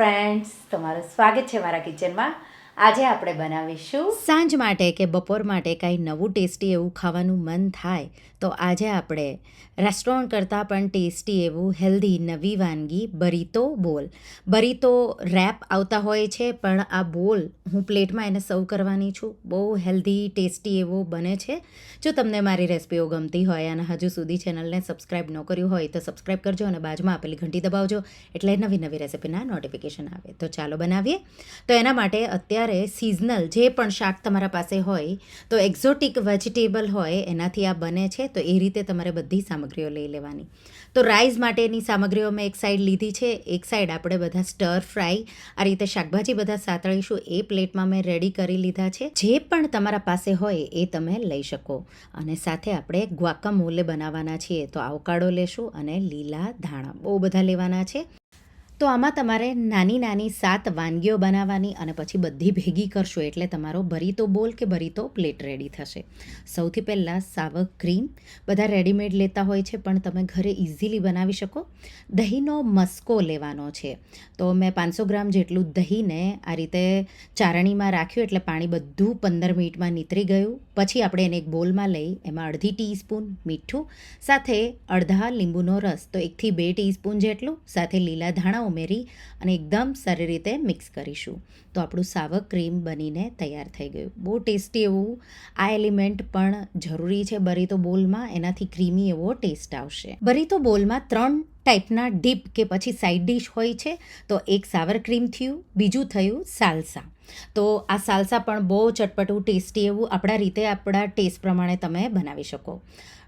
Friends તમારું સ્વાગત છે મારા કિચનમાં આજે આપણે બનાવીશું સાંજ માટે કે બપોર માટે કાંઈ નવું ટેસ્ટી એવું ખાવાનું મન થાય તો આજે આપણે રેસ્ટોરન્ટ કરતાં પણ ટેસ્ટી એવું હેલ્ધી નવી વાનગી બરીતો બોલ. બરીતો રેપ આવતા હોય છે, પણ આ બોલ હું પ્લેટમાં એને સર્વ કરવાની છું. બહુ હેલ્ધી ટેસ્ટી એવો બને છે. જો તમને મારી રેસિપીઓ ગમતી હોય અને હજુ સુધી ચેનલને સબસ્ક્રાઈબ ન કર્યું હોય તો સબસ્ક્રાઈબ કરજો અને બાજુમાં આપેલી ઘંટી દબાવજો એટલે નવી નવી રેસિપીના નોટિફિકેશન આવે. તો ચાલો બનાવીએ. તો એના માટે અત્યારે સિઝનલ જે પણ શાક તમારા પાસે હોય, તો એક્ઝોટિક વેજીટેબલ હોય, એનાથી આ બને છે તો એ રીતે તમારે બધી સામગ્રીઓ લઈ લેવાની. તો રાઈસ માટેની સામગ્રીઓ મેં એક સાઈડ લીધી છે, એક સાઈડ આપણે બધા સ્ટર ફ્રાય આ રીતે શાકભાજી બધા સાતળીશું, એ પ્લેટમાં મેં રેડી કરી લીધા છે. જે પણ તમારા પાસે હોય એ તમે લઈ શકો. અને સાથે આપણે ગ્વાકા મોલે બનાવવાના છીએ, તો આવકાડો લેશું અને લીલા ધાણા બહુ બધા લેવાના છે. તો આમાં તમારે નાની નાની સાત વાનગીઓ બનાવવાની અને પછી બધી ભેગી કરશો એટલે તમારો ભરીતો બોલ કે ભરીતો પ્લેટ રેડી થશે. સૌથી પહેલાં સાવક ક્રીમ, બધા રેડીમેડ લેતા હોય છે, પણ તમે ઘરે ઇઝીલી બનાવી શકો. દહીંનો મસ્કો લેવાનો છે. તો મેં પાંચસો ગ્રામ જેટલું દહીંને આ રીતે ચારણીમાં રાખ્યું એટલે પાણી બધું પંદર મિનિટમાં નીતરી ગયું. પછી આપણે એને એક બોલમાં લઈ, એમાં અડધી ટીસ્પૂન મીઠું, સાથે અડધા લીંબુનો રસ, તો એકથી બે ટીસ્પૂન જેટલું, સાથે લીલા ધાણા ઉમેરી અને એકદમ સારી રીતે મિક્સ કરીશું. તો આપણું સાવક ક્રીમ બનીને તૈયાર થઈ ગયું. બહુ ટેસ્ટી એવું આ એલિમેન્ટ પણ જરૂરી છે બરીતો બોલમાં, એનાથી ક્રીમી એવો ટેસ્ટ આવશે. બરીતો બોલમાં ત્રણ ટાઈપના ડીપ કે પછી સાઈડ ડિશ હોય છે, તો એક સાવર ક્રીમ થયું, બીજું થયું સાલસા તો આ સાલસા પણ બહુ ચટપટું, ટેસ્ટી એવું આપણા રીતે આપણા ટેસ્ટ પ્રમાણે તમે બનાવી શકો.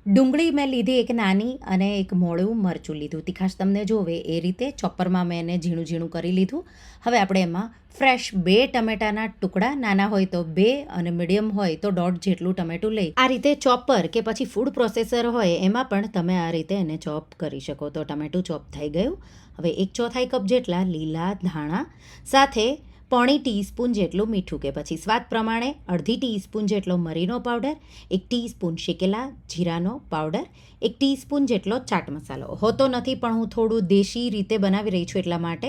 ડુંગળી મેં લીધી એક નાની અને એક મોળું મરચું લીધું. તીખાશ તમને જોવે એ રીતે ચોપરમાં મેં એને ઝીણું ઝીણું કરી લીધું. હવે આપણે એમાં ફ્રેશ બે ટમેટાના ટુકડા, નાના હોય તો બે અને મીડિયમ હોય તો દોઢ જેટલું ટમેટું લઈ. આ રીતે ચોપર કે પછી ફૂડ પ્રોસેસર હોય એમાં પણ તમે આ રીતે એને ચોપ કરી શકો. તો ટમેટું ચોપ થઈ ગયું. હવે એક ચોથાઈ કપ જેટલા લીલા ધાણા, સાથે પોણી ટીસ્પૂન જેટલું મીઠું કે પછી સ્વાદ પ્રમાણે અડધી ટીસ્પૂન જેટલો મરીનો પાવડર, એક ટીસ્પૂન શેકેલા જીરાનો પાવડર, એક ટીસ્પૂન જેટલો ચાટ મસાલો. હોતો નથી, પણ હું થોડું દેશી રીતે બનાવી રહી છું એટલા માટે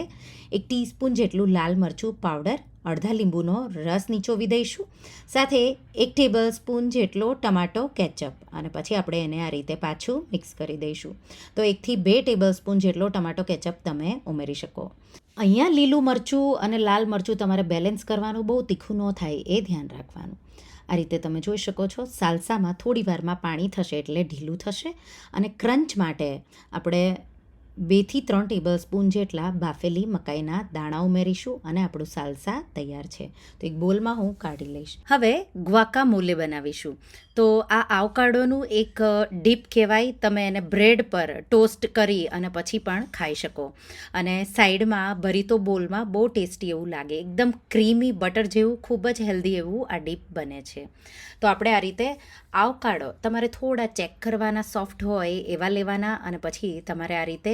એક ટીસ્પૂન જેટલું લાલ મરચું પાવડર, અડધા લીંબુનો રસ નીચોવી દઈશું. સાથે એક ટેબલ સ્પૂન જેટલો ટમાટો કેચઅપ અને પછી આપણે એને આ રીતે પાછું મિક્સ કરી દઈશું. તો એકથી બે ટેબલ સ્પૂન જેટલો ટમાટો કેચઅપ તમે ઉમેરી શકો. અહીંયા લીલું મરચું અને લાલ મરચું તમારે બેલેન્સ કરવાનું બહુ તીખું ન થાય એ ધ્યાન રાખવાનું. આ રીતે તમે જોઈ શકો છો, સાલસામાં થોડી વારમાં પાણી થશે એટલે ઢીલું થશે અને ક્રંચ માટે આપણે બેથી ત્રણ ટેબલ સ્પૂન જેટલા બાફેલી મકાઈના દાણા ઉમેરીશું અને આપણું સાલસા તૈયાર છે. તો એક બોલમાં હું કાઢી લઈશ. હવે ગ્વાકા મોલે બનાવીશું. તો આ આવકાડોનું એક ડીપ કહેવાય, તમે એને બ્રેડ પર ટોસ્ટ કરી અને પછી પણ ખાઈ શકો. અને સાઈડમાં ભરીતો બોલમાં બહુ ટેસ્ટી એવું લાગે. એકદમ ક્રીમી બટર જેવું, ખૂબ જ હેલ્ધી એવું આ ડીપ બને છે. તો આપણે આ રીતે આવકાડો તમારે થોડા ચેક કરવાના સોફ્ટ હોય, એવા લેવાના અને પછી તમારે આ રીતે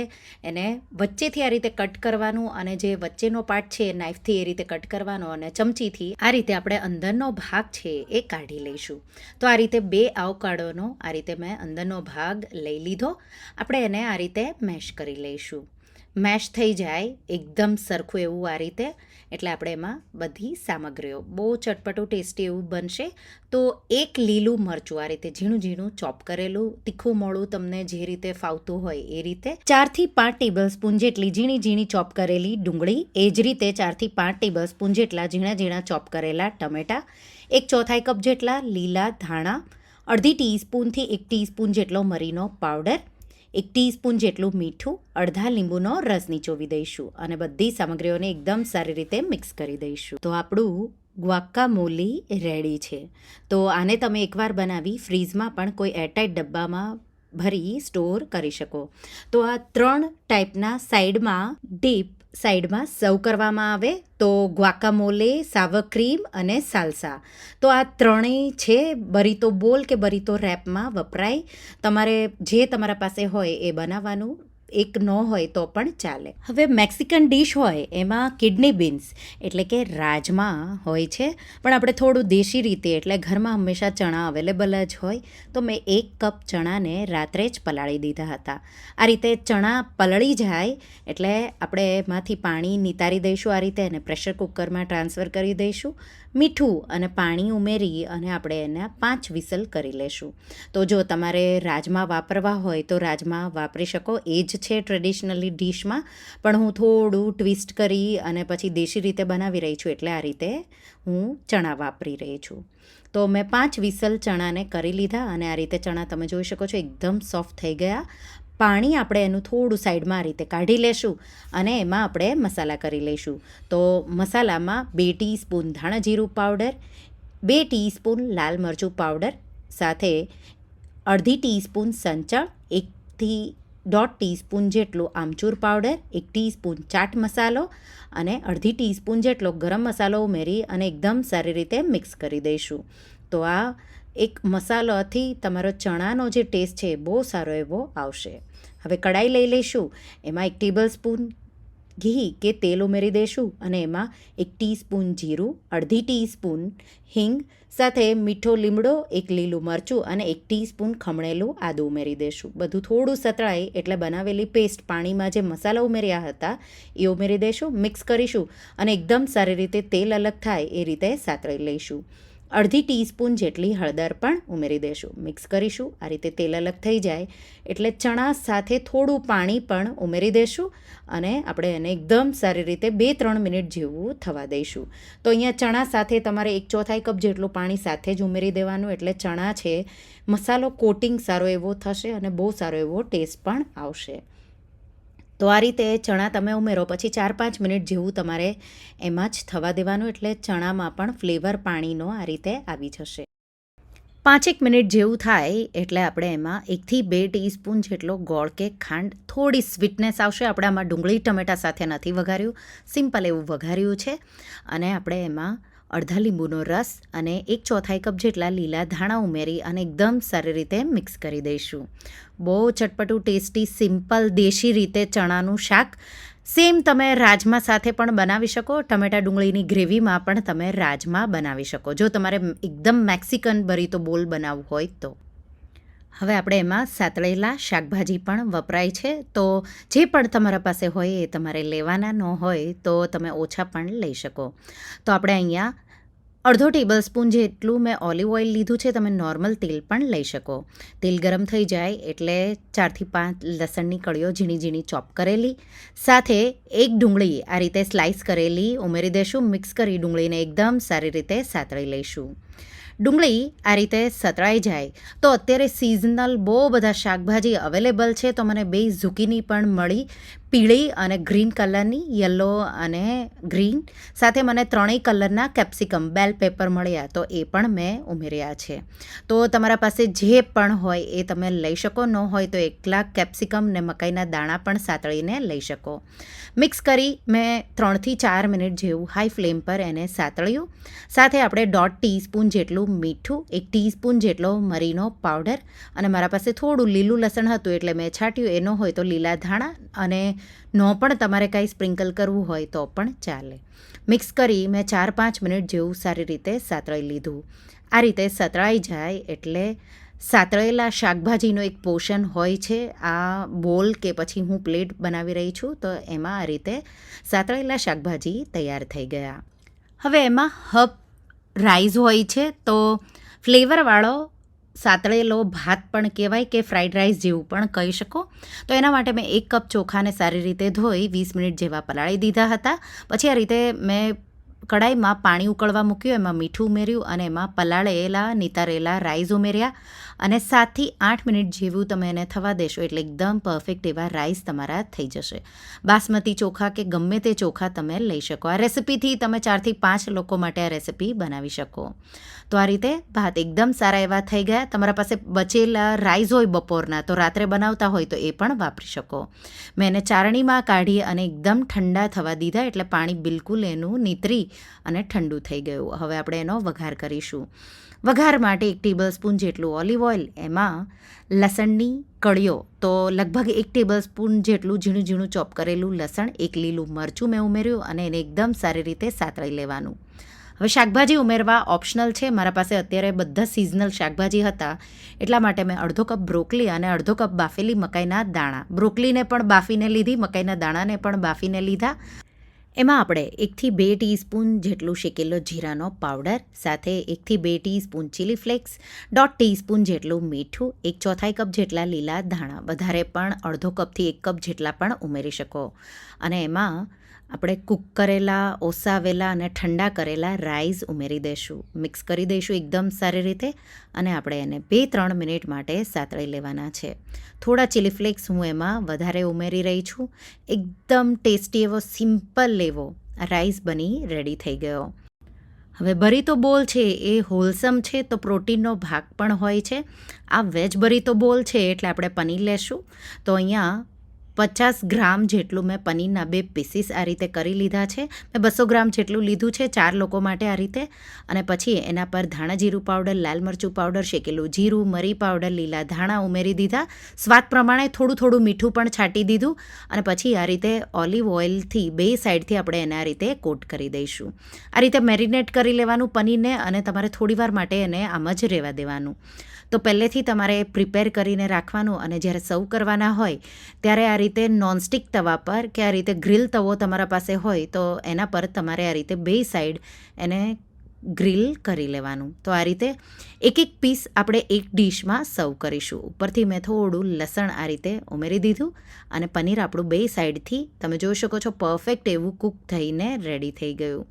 એને વચ્ચેથી આ રીતે કટ કરવાનું અને જે વચ્ચેનો પાર્ટ છે નાઇફથી એ રીતે કટ કરવાનો અને ચમચીથી આ રીતે આપણે અંદરનો ભાગ છે, એ કાઢી લઈશું. તો આ રીતે બે આવકાડોનો આ રીતે મેં અંદરનો ભાગ લઈ લીધો. આપણે એને આ રીતે મેશ કરી લઈશું. મેશ થઈ જાય, એકદમ સરખું એવું આ રીતે. એટલે આપણે એમાં બધી સામગ્રીઓ, બહુ ચટપટું ટેસ્ટી એવું બનશે. તો એક લીલું મરચું આ રીતે ઝીણું ઝીણું ચોપ કરેલું, તીખું મોળું તમને જે રીતે ફાવતું હોય એ રીતે. ચારથી પાંચ ટેબલ સ્પૂન જેટલી ઝીણી ઝીણી ચોપ કરેલી ડુંગળી, એ જ રીતે ચારથી પાંચ ટેબલ સ્પૂન જેટલા ઝીણા ઝીણા ચોપ કરેલા ટમેટાં, એક ચોથાઈ કપ જેટલા લીલા ધાણા, અડધી ટીસ્પૂનથી એક ટીસ્પૂન જેટલો મરીનો પાવડર એક ટીસ્પૂન જેટલું મીઠું, અડધા લીંબુનો રસ નીચોવી દઈશું અને બધી સામગ્રીઓને એકદમ સારી રીતે મિક્સ કરી દઈશું. તો આપણું ગ્વાક્કામોલી રેડી છે. તો આને તમે એકવાર બનાવી ફ્રીઝમાં પણ કોઈ એરટાઇટ ડબ્બામાં ભરી સ્ટોર કરી શકો. તો આ ત્રણ ટાઈપના સાઈડમાં ડીપ સાઈડમાં સર્વ કરવામાં આવે તો ગ્વાકામોલે સાવર ક્રીમ અને સાલસા. તો આ ત્રણેય છે, બરીતો બોલ કે બરીતો રેપમાં વપરાય. તમારે જે તમારા પાસે હોય એ બનાવવાનું. એક ન હોય તો પણ ચાલે. હવે મેક્સિકન ડીશ હોય એમાં કિડની બીન્સ, એટલે કે રાજમા હોય છે. પણ આપણે થોડું દેશી રીતે, એટલે ઘરમાં હંમેશા ચણા અવેલેબલ જ હોય, તો મેં એક કપ ચણાને રાત્રે જ પલાળી દીધા હતા. આ રીતે ચણા પલળી જાય, એટલે આપણે એમાંથી પાણી નિતારી દઈશું આ રીતે અને પ્રેશર કુકરમાં ટ્રાન્સફર કરી દઈશું. મીઠું અને પાણી ઉમેરી અને આપણે એના પાંચ વિસલ કરી લેશું. તો જો તમારે રાજમા વાપરવા હોય તો રાજમા વાપરી શકો. એ જ છે ટ્રેડિશનલી ડીશમાં પણ હું થોડું ટ્વિસ્ટ કરી અને પછી દેશી રીતે બનાવી રહી છું એટલે આ રીતે હું ચણા વાપરી રહી છું. તો મેં પાંચ વિસલ ચણાને કરી લીધા અને આ રીતે ચણા તમે જોઈ શકો છો એકદમ સોફ્ટ થઈ ગયા. પાણી આપણે એનું થોડું સાઈડમાં આ રીતે કાઢી લેશું અને એમાં આપણે મસાલા કરી લઈશું. તો મસાલામાં બે ટીસ્પૂન ધાણા જીરું પાવડર, બે ટીસ્પૂન લાલ મરચું પાવડર, સાથે અડધી ટીસ્પૂન સંચળ, એકથી દોઢ ટીસ્પૂન જેટલું આમચૂર પાવડર, એક ટીસ્પૂન ચાટ મસાલો અને અડધી ટીસ્પૂન જેટલો ગરમ મસાલો ઉમેરી અને એકદમ સારી રીતે મિક્સ કરી દઈશું. તો આ એક મસાલાથી તમારો ચણાનો જે ટેસ્ટ છે બહુ સારો એવો આવશે. હવે કડાઈ લઈ લઈશું. એમાં એક ટેબલ સ્પૂન ઘી કે તેલ ઉમેરી દઈશું અને એમાં એક ટીસ્પૂન જીરું, અડધી ટીસ્પૂન હિંગ, સાથે મીઠો લીમડો, એક લીલું મરચું અને એક ટીસ્પૂન ખમણેલું આદું ઉમેરી દઈશું. બધું થોડું સતળાય એટલે બનાવેલી પેસ્ટ પાણીમાં જે મસાલા ઉમેર્યા હતા એ ઉમેરી દઈશું મિક્સ કરીશું અને એકદમ સારી રીતે તેલ અલગ થાય એ રીતે સાતળી લઈશું. અડધી ટીસ્પૂન જેટલી હળદર પણ ઉમેરી દઈશું મિક્સ કરીશું. આ રીતે તેલ અલગ થઈ જાય. એટલે ચણા સાથે થોડું પાણી પણ ઉમેરી દઈશું અને આપણે એને એકદમ સારી રીતે બે ત્રણ મિનિટ જેવું થવા દઈશું. તો અહીંયા ચણા સાથે તમારે એક ચોથાઈ કપ જેટલું પાણી સાથે જ ઉમેરી દેવાનું. એટલે ચણા છે, મસાલો કોટિંગ સારો એવો થશે અને બહુ સારો એવો ટેસ્ટ પણ આવશે. તો આ રીતે ચણા તમે ઉમેરો. પછી ચાર પાંચ મિનિટ જેવું તમારે એમાં જ થવા દેવાનું એટલે ચણામાં પણ ફ્લેવર પાણીનો આ રીતે આવી જશે. પાંચેક મિનિટ જેવું થાય એટલે આપણે એમાં એકથી બે ટીસ્પૂન જેટલો ગોળ કે ખાંડ, થોડી સ્વીટનેસ આવશે. આપણે આમાં ડુંગળી, ટમેટા સાથે નથી વઘાર્યું. સિમ્પલ એવું વઘાર્યું છે. અને આપણે એમાં અડધા લીંબુનો રસ અને એક ચોથાઈ કપ જેટલા લીલા ધાણા ઉમેરી અને એકદમ સારી રીતે મિક્સ કરી દઈશું. બહુ ચટપટું, ટેસ્ટી, સિમ્પલ, દેશી રીતે ચણાનું શાક. સેમ તમે રાજમા સાથે પણ બનાવી શકો. ટમેટા ડુંગળીની ગ્રેવીમાં પણ તમે રાજમા બનાવી શકો. જો તમારે એકદમ મેક્સિકન ભરીતો બોલ બનાવવું હોય તો. હવે આપણે એમાં સાતળેલા શાકભાજી પણ વપરાય છે. તો જે પણ તમારા પાસે હોય એ તમારે લેવાના ન હોય તો તમે ઓછા પણ લઈ શકો. તો આપણે અહીંયા અડધો ટેબલ સ્પૂન જેટલું મેં ઓલિવ ઓઇલ લીધું છે, તમે નોર્મલ તેલ પણ લઈ શકો. તેલ ગરમ થઈ જાય એટલે ચારથી પાંચ લસણની કળીઓ ઝીણી ઝીણી ચોપ કરેલી. સાથે એક ડુંગળી આ રીતે સ્લાઇસ કરેલી, ઉમેરી દઈશું મિક્સ કરી ડુંગળીને એકદમ સારી રીતે સાતળી લઈશું. ડુંગળી આ રીતે સતળાઈ જાય. તો અત્યારે સિઝનલ બહુ બધા શાકભાજી અવેલેબલ છે. તો મને બે ઝુકીની પણ મળી. પીળી અને ગ્રીન કલરની યલો અને ગ્રીન સાથે મને ત્રણેય કલરના કેપ્સિકમ બેલ પેપર મળ્યા, તો એ પણ મેં ઉમેર્યા છે. તો તમારા પાસે જે પણ હોય એ તમે લઈ શકો, ન હોય તો એકલા કેપ્સિકમ ને મકાઈના દાણા પણ સાતળીને લઈ શકો. મિક્સ કરી મેં ત્રણથી ચાર મિનિટ જેવું હાઈ ફ્લેમ પર એને સાતળ્યું. સાથે આપણે દોઢ ટીસ્પૂન જેટલું મીઠું, એક ટીસ્પૂન જેટલો મરીનો પાવડર અને મારા પાસે થોડું લીલું લસણ હતું એટલે મેં છાંટ્યું એનો હોય તો લીલા ધાણા અને નો પણ તમારે કાંઈ સ્પ્રિંકલ કરવું હોય તો પણ ચાલે. મિક્સ કરી મેં ચાર પાંચ મિનિટ જેવું સારી રીતે સાતળી લીધું. આ રીતે સતળાઈ જાય એટલે સાતળેલા શાકભાજીનો એક પોષણ હોય છે. આ બોલ કે પછી હું પ્લેટ બનાવી રહી છું તો એમાં આ રીતે સાતળેલા શાકભાજી તૈયાર થઈ ગયા. હવે એમાં હબ રાઈસ હોય છે તો ફ્લેવરવાળો સાતળેલો ભાત પણ કહેવાય કે ફ્રાઈડ રાઈસ જેવું પણ કહી શકો. તો એના માટે મેં એક કપ ચોખાને સારી રીતે ધોઈ વીસ મિનિટ જેવા પલાળી દીધા હતા. પછી આ રીતે મેં કડાઈમાં પાણી ઉકળવા મૂક્યું, એમાં મીઠું ઉમેર્યું અને એમાં પલાળેલા, નિતારેલા રાઈસ ઉમેર્યા અને સાતથી આઠ મિનિટ જેવું તમે એને થવા દેશો એટલે એકદમ પરફેક્ટ એવા રાઈસ તમારા થઈ જશે. બાસમતી ચોખા કે ગમે તે ચોખા તમે લઈ શકો. આ રેસિપીથી તમે ચારથી પાંચ લોકો માટે આ રેસિપી બનાવી શકો. તો આ રીતે ભાત એકદમ સારા એવા થઈ ગયા. તમારા પાસે બચેલા રાઈસ હોય બપોરના, તો રાત્રે બનાવતા હોય તો એ પણ વાપરી શકો. મેં એને ચારણીમાં કાઢી અને એકદમ ઠંડા થવા દીધા એટલે પાણી બિલકુલ એનું નીતરી અને ઠંડુ થઈ ગયું. હવે આપણે એનો વઘાર કરીશું. વઘાર માટે એક ટેબલ સ્પૂન જેટલું ઓલિવ ઓઇલ, એમાં લસણની કળીઓ, તો લગભગ એક ટેબલ સ્પૂન જેટલું ઝીણું ઝીણું ચોપ કરેલું લસણ, એક લીલું મરચું મેં ઉમેર્યું અને એને એકદમ સારી રીતે સાતળી લેવાનું. હવે શાકભાજી ઉમેરવા ઓપ્શનલ છે. મારા પાસે અત્યારે બધા સિઝનલ શાકભાજી હતા. એટલા માટે મેં અડધો કપ બ્રોકલી અને અડધો કપ બાફેલી મકાઈના દાણા. બ્રોકલીને પણ બાફીને લીધી, મકાઈના દાણાને પણ બાફીને લીધા. એમાં આપણે એકથી બે ટીસ્પૂન જેટલું શેકેલો જીરાનો પાવડર, સાથે એકથી બે ટીસ્પૂન ચીલી ફ્લેક્સ દોઢ ટીસ્પૂન જેટલું મીઠું, એક ચોથાઈ કપ જેટલા લીલા ધાણા, વધારે પણ અડધો કપથી એક કપ જેટલા પણ ઉમેરી શકો. અને એમાં આપણે કૂક કરેલા, ઓસાવેલા અને ઠંડા કરેલા રાઈસ ઉમેરી દઈશું મિક્સ કરી દઈશું એકદમ સારી રીતે અને આપણે એને બે ત્રણ મિનિટ માટે સાતળી લેવાના છે. થોડા ચીલી ફ્લેક્સ હું એમાં વધારે ઉમેરી રહી છું. એકદમ ટેસ્ટી એવો સિમ્પલ લેવો રાઈસ બની રેડી થઈ ગયો. હવે બરીતો બોલ છે, એ હોલસમ છે તો પ્રોટીનનો ભાગ પણ હોય છે. આ વેજ બરીતો બોલ છે એટલે આપણે પનીર લેશું. તો અહીંયા પચાસ ગ્રામ જેટલું મેં પનીરના બે પીસીસ આ રીતે કરી લીધા છે. મેં બસો ગ્રામ જેટલું લીધું છે ચાર લોકો માટે આ રીતે. અને પછી એના પર ધાણા જીરું પાવડર લાલ મરચું પાવડર શેકેલું જીરું, મરી પાવડર લીલા ધાણા ઉમેરી દીધા. સ્વાદ પ્રમાણે થોડું થોડું મીઠું પણ છાંટી દીધું. અને પછી આ રીતે ઓલિવ ઓઇલથી બે સાઈડથી આપણે એને આ રીતે કોટ કરી દઈશું. આ રીતે મેરિનેટ કરી લેવાનું પનીરને અને તમારે થોડીવાર માટે એને આમ જ રહેવા દેવાનું. તો પહેલેથી તમારે પ્રિપેર કરીને રાખવાનું અને જ્યારે સર્વ કરવાના હોય, ત્યારે આ રીતે નોનસ્ટિક તવા પર કે આ રીતે ગ્રીલ તવો તમારા પાસે હોય, તો એના પર તમારે આ રીતે બે સાઈડ એને ગ્રીલ કરી લેવાનું. તો આ રીતે એક એક પીસ આપણે એક ડીશમાં સર્વ કરીશું. ઉપરથી મેં થોડું લસણ આ રીતે ઉમેરી દીધું અને પનીર આપણું બે સાઈડથી તમે જોઈ શકો છો, પરફેક્ટ એવું કૂક થઈને રેડી થઈ ગયું.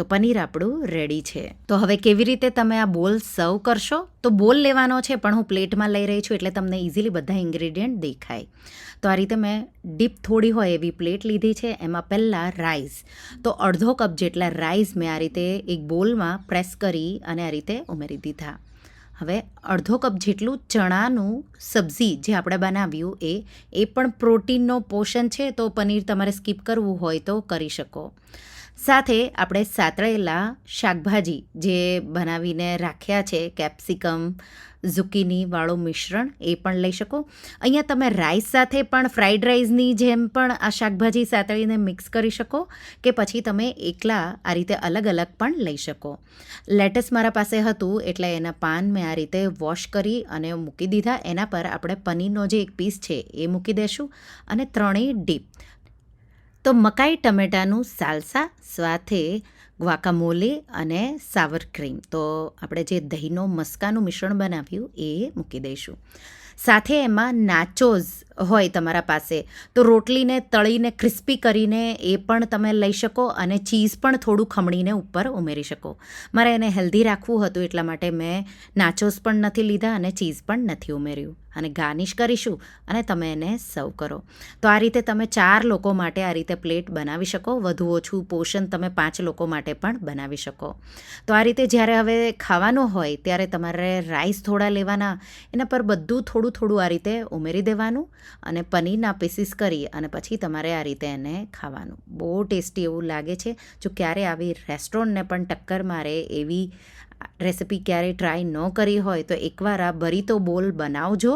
તો પનીર આપણું રેડી છે. તો હવે કેવી રીતે તમે આ બોલ સર્વ કરશો? તો બોલ લેવાનો છે, પણ હું પ્લેટમાં લઈ રહી છું, એટલે તમને ઇઝીલી બધા ઇન્ગ્રેડિયન્ટ દેખાય. તો આ રીતે મેં ડીપ થોડી હોય એવી પ્લેટ લીધી છે, એમાં પહેલાં રાઈસ તો અડધો કપ જેટલા રાઈસ મેં આ રીતે એક બોલમાં પ્રેસ કરી અને આ રીતે ઉમેરી દીધા. હવે અડધો કપ જેટલું ચણાનું સબ્જી જે આપણે બનાવ્યું એ એ પણ પ્રોટીનનો પોષણ છે, તો પનીર તમારે સ્કીપ કરવું હોય તો કરી શકો. સાથે આપણે સાતળેલા શાકભાજી જે બનાવીને રાખ્યા છે, કેપ્સિકમ ઝુકીનીવાળું મિશ્રણ, એ પણ લઈ શકો. અહીંયા તમે રાઈસ સાથે પણ, ફ્રાઈડ રાઈસની જેમ પણ આ શાકભાજી સાતળીને મિક્સ કરી શકો કે પછી તમે એકલા આ રીતે અલગ અલગ પણ લઈ શકો. લેટસ મારા પાસે હતું એટલે એના પાન મેં આ રીતે વોશ કરી અને મૂકી દીધા. એના પર આપણે પનીરનો જે એક પીસ છે એ મૂકી દેશું અને ત્રણેય ડીપ તો મકાઈ ટમેટાનું સાલસા સાથે ગ્વાકામોલે અને સાવર ક્રીમ. તો આપણે જે દહીંનો મસ્કાનું મિશ્રણ બનાવ્યું એ મૂકી દઈશું. સાથે એમાં નાચોઝ હોય તમારા પાસે, તો રોટલીને તળીને ક્રિસ્પી કરીને એ પણ તમે લઈ શકો અને ચીઝ પણ થોડું ખમણીને ઉપર ઉમેરી શકો. મારે એને હેલ્ધી રાખવું હતું એટલા માટે મેં નાચોસ પણ નથી લીધા અને ચીઝ પણ નથી ઉમેર્યું. અને ગાર્નિશ કરીશું અને તમે એને સર્વ કરો. તો આ રીતે તમે ચાર લોકો માટે આ રીતે પ્લેટ બનાવી શકો. વધુ ઓછું પોષણ તમે પાંચ લોકો માટે પણ બનાવી શકો. તો આ રીતે જ્યારે હવે ખાવાનું હોય ત્યારે તમારે રાઈસ થોડા લેવાના, એના પર બધું થોડું થોડું આ રીતે ઉમેરી દેવાનું અને પનીરના પીસીસ કરી અને પછી તમારે આ રીતે એને ખાવાનું. બહુ ટેસ્ટી એવું લાગે છે જો ક્યારે આવી રેસ્ટોરન્ટને પણ ટક્કર મારે એવી રેસિપી ક્યારેય ટ્રાય ન કરી હોય તો એકવાર આ બરીતો બોલ બનાવજો.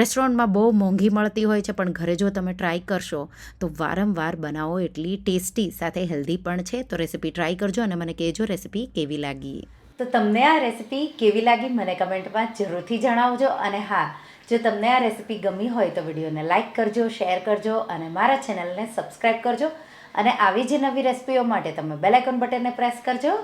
રેસ્ટોરન્ટમાં બહુ મોંઘી મળતી હોય છે, પણ ઘરે જો તમે ટ્રાય કરશો, તો વારંવાર બનાવો એટલી ટેસ્ટી સાથે હેલ્ધી પણ છે. તો રેસિપી ટ્રાય કરજો અને મને કહેજો રેસિપી કેવી લાગી. તો તમને આ રેસિપી કેવી લાગી મને કમેન્ટમાં જરૂરથી જણાવજો. અને હા, જો તમને આ રેસિપી ગમી હોય તો વિડીયોને લાઇક કરજો શેર કરજો અને મારા ચેનલને સબસ્ક્રાઈબ કરજો. અને આવી જ નવી રેસિપીઓ માટે તમે બેલ આઇકોન બટનને પ્રેસ કરજો.